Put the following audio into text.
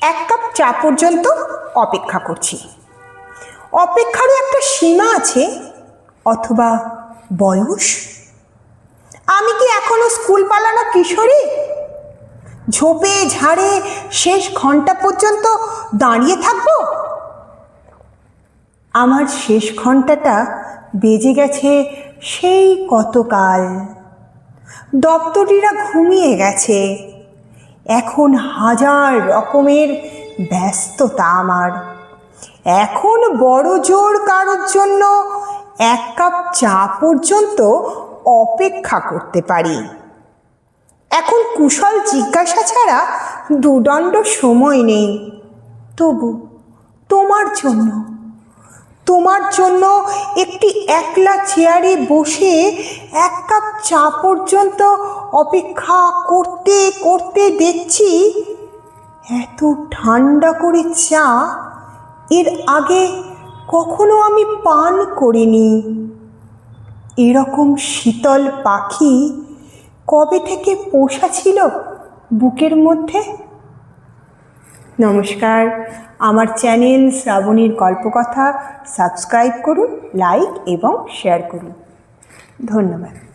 এক কাপ চা পর্যন্ত অপেক্ষা করছি। অপেক্ষারও একটা সীমা আছে, অথবা বয়স? আমি কি এখনও স্কুল পালানো কিশোরী? ঝোপে ঝাড়ে শেষ ঘণ্টা পর্যন্ত দাঁড়িয়ে থাকব? আমার শেষ ঘন্টাটা বেজে গেছে সেই কতকাল। দপ্তরিরা ঘুমিয়ে গেছে। এখন হাজার রকমের ব্যস্ততা আমার। এখন বড় জোর কারোর জন্য এক কাপ চা পর্যন্ত অপেক্ষা করতে পারি। এখন কুশল জিজ্ঞাসা ছাড়া দুদণ্ড সময় নেই। তবু তোমার জন্য তোমার জন্য একটি একলা চেয়ারে বসে এক কাপ চা পর্যন্ত অপেক্ষা করতে করতে দেখছি এত ঠান্ডা করে চা এর আগে কখনো আমি পান করিনি। এরকম শীতল পাখি কবে থেকে পোষা ছিল বুকের মধ্যে? নমস্কার। আমার চ্যানেল শ্রাবণীর গল্পকথা সাবস্ক্রাইব করুন লাইক এবং শেয়ার করুন। ধন্যবাদ।